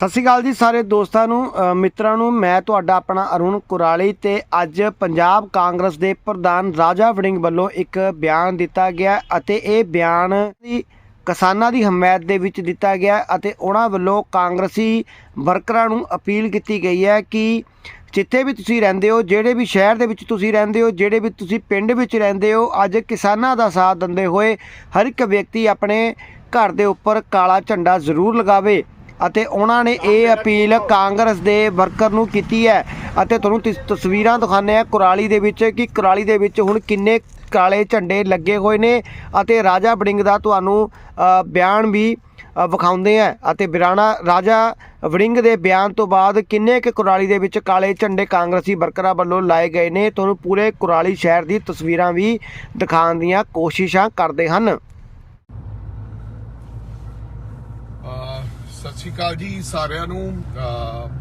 ਸਤਿ ਸ਼੍ਰੀ ਅਕਾਲ ਜੀ ਸਾਰੇ ਦੋਸਤਾਂ ਨੂੰ ਮਿੱਤਰਾਂ ਨੂੰ। ਮੈਂ ਤੁਹਾਡਾ ਆਪਣਾ ਅਰੁਣ ਕੁਰਾਲੀ ਤੇ ਅੱਜ ਪੰਜਾਬ ਕਾਂਗਰਸ ਦੇ ਪ੍ਰਧਾਨ ਰਾਜਾ ਵੜਿੰਗ ਵੱਲੋਂ ਇੱਕ ਬਿਆਨ ਦਿੱਤਾ ਗਿਆ ਅਤੇ ਇਹ ਬਿਆਨ ਦੀ ਕਿਸਾਨਾਂ ਦੀ ਹਮਾਇਤ ਦੇ ਵਿੱਚ ਦਿੱਤਾ ਗਿਆ ਅਤੇ ਉਹਨਾਂ ਵੱਲੋਂ ਕਾਂਗਰਸੀ ਵਰਕਰਾਂ ਨੂੰ ਅਪੀਲ ਕੀਤੀ ਗਈ ਹੈ ਕਿ ਜਿੱਥੇ ਵੀ ਤੁਸੀਂ ਰਹਿੰਦੇ ਹੋ, ਜਿਹੜੇ ਵੀ ਸ਼ਹਿਰ ਦੇ ਵਿੱਚ ਤੁਸੀਂ ਰਹਿੰਦੇ ਹੋ, ਜਿਹੜੇ ਵੀ ਤੁਸੀਂ ਪਿੰਡ ਵਿੱਚ ਰਹਿੰਦੇ ਹੋ, ਅੱਜ ਕਿਸਾਨਾਂ ਦਾ ਸਾਥ ਦਿੰਦੇ ਹੋਏ ਹਰ ਇੱਕ ਵਿਅਕਤੀ ਆਪਣੇ ਘਰ ਦੇ ਉੱਪਰ ਕਾਲਾ ਝੰਡਾ ਜ਼ਰੂਰ ਲਗਾਵੇ। ਅਤੇ ਉਹਨਾਂ ਨੇ ਇਹ ਅਪੀਲ ਕਾਂਗਰਸ ਦੇ ਵਰਕਰ ਨੂੰ ਕੀਤੀ ਹੈ। ਅਤੇ ਤੁਹਾਨੂੰ ਤਸ- ਤਸਵੀਰਾਂ ਦਿਖਾਉਂਦੇ ਆ ਕੁਰਾਲੀ ਦੇ ਵਿੱਚ ਕਿ ਕੁਰਾਲੀ ਦੇ ਵਿੱਚ ਹੁਣ ਕਿੰਨੇ ਕਾਲੇ ਝੰਡੇ ਲੱਗੇ ਹੋਏ ਨੇ ਅਤੇ ਰਾਜਾ ਵੜਿੰਗ ਦਾ ਤੁਹਾਨੂੰ ਬਿਆਨ ਵੀ ਵਿਖਾਉਂਦੇ ਆ ਅਤੇ ਬਿਰਾਣਾ, ਰਾਜਾ ਵੜਿੰਗ ਦੇ ਬਿਆਨ ਤੋਂ ਬਾਅਦ ਕਿੰਨੇ ਕੁ ਕੁਰਾਲੀ ਦੇ ਵਿੱਚ ਕਾਲੇ ਝੰਡੇ ਕਾਂਗਰਸੀ ਵਰਕਰਾਂ ਵੱਲੋਂ ਲਾਏ ਗਏ ਨੇ, ਤੁਹਾਨੂੰ ਪੂਰੇ ਕੁਰਾਲੀ ਸ਼ਹਿਰ ਦੀ ਤਸਵੀਰਾਂ ਵੀ ਦਿਖਾਉਣ ਦੀਆਂ ਕੋਸ਼ਿਸ਼ਾਂ ਕਰਦੇ ਹਨ। ਸਤਿ ਸ਼੍ਰੀ ਅਕਾਲ ਜੀ ਸਾਰਿਆਂ ਨੂੰ।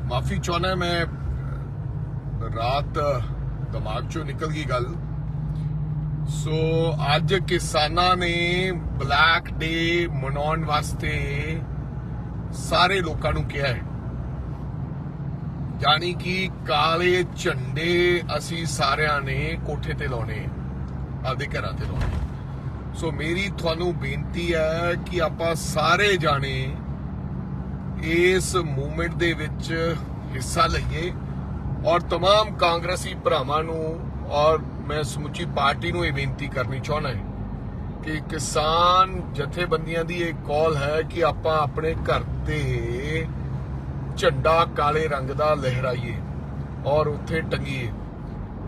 ਮਾਫੀ ਚਾਹੁੰਦਾ ਮੈਂ ਰਾਤ ਦਿਮਾਗ ਚੋਂ ਨਿਕਲ ਗਈ ਗੱਲ। ਸੋ ਅੱਜ ਕਿਸਾਨਾਂ ਨੇ ਬਲੈਕ ਡੇ ਮਨਾਉਣ ਵਾਸਤੇ ਸਾਰੇ ਲੋਕਾਂ ਨੂੰ ਕਿਹਾ ਹੈ। ਯਾਨੀ ਕਿ ਕਾਲੇ ਝੰਡੇ ਅਸੀਂ ਸਾਰਿਆਂ ਨੇ ਕੋਠੇ ਤੇ ਲਾਉਣੇ, ਆਪਦੇ ਘਰਾਂ ਤੇ ਲਾਉਣੇ। ਸੋ ਮੇਰੀ ਤੁਹਾਨੂੰ ਬੇਨਤੀ ਹੈ ਕਿ ਆਪਾਂ ਸਾਰੇ ਜਾਣੇ ਇਸ ਮੂਵਮੈਂਟ ਦੇ ਵਿੱਚ ਹਿੱਸਾ ਲਈਏ ਔਰ तमाम ਕਾਂਗਰਸੀ ਭਰਾਵਾਂ ਨੂੰ ਔਰ ਮੈਂ ਸਮੁੱਚੀ ਪਾਰਟੀ ਨੂੰ ਇਹ ਬੇਨਤੀ ਕਰਨੀ ਚਾਹੁੰਦਾ ਹਾਂ ਕਿ ਕਿਸਾਨ ਜਥੇਬੰਦੀਆਂ ਦੀ ਇਹ ਕਾਲ ਹੈ ਕਿ ਆਪਾਂ ਆਪਣੇ ਘਰ ਤੇ ਝੰਡਾ ਕਾਲੇ ਰੰਗ ਦਾ ਲਹਿਰਾਈਏ ਔਰ ਉੱਥੇ ਟੰਗੀਏ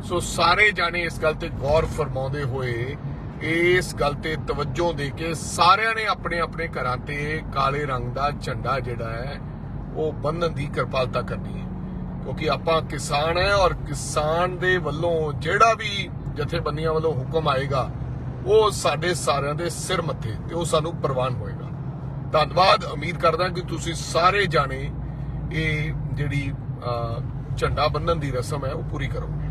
ਸੋ ਸਾਰੇ ਜਾਣੇ ਇਸ ਗੱਲ ਤੇ ਗੌਰ ਫਰਮਾਉਂਦੇ ਹੋਏ ਇਸ ਗੱਲ ਤੇ ਤਵੱਜੋ ਦੇ ਕੇ ਸਾਰਿਆਂ ਨੇ ਆਪਣੇ ਆਪਣੇ ਘਰਾਂ ਤੇ ਕਾਲੇ ਰੰਗ ਦਾ ਝੰਡਾ ਜਿਹੜਾ ਹੈ, ਉਹ ਬੰਨਣ ਦੀ ਕਿਰਪਾਲਤਾ ਕਰਨੀ ਹੈ। ਕਿਉਂਕਿ ਆਪਾਂ ਕਿਸਾਨ ਹੈ ਔਰ ਕਿਸਾਨ ਦੇ ਵੱਲੋਂ ਜਿਹੜਾ ਵੀ ਜਥੇਬੰਦੀਆਂ ਵੱਲੋਂ ਹੁਕਮ ਆਏਗਾ, ਉਹ ਸਾਡੇ ਸਾਰਿਆਂ ਦੇ ਸਿਰ ਮੱਥੇ ਤੇ ਉਹ ਸਾਨੂੰ ਪ੍ਰਵਾਨ ਹੋਏਗਾ। ਧੰਨਵਾਦ, ਉਮੀਦ ਕਰਦਾ ਕਿ ਤੁਸੀਂ ਸਾਰੇ ਜਾਣੇ ਇਹ ਜਿਹੜੀ ਝੰਡਾ ਬੰਨਣ ਦੀ ਰਸਮ ਹੈ, ਉਹ ਪੂਰੀ ਕਰੋਗੇ।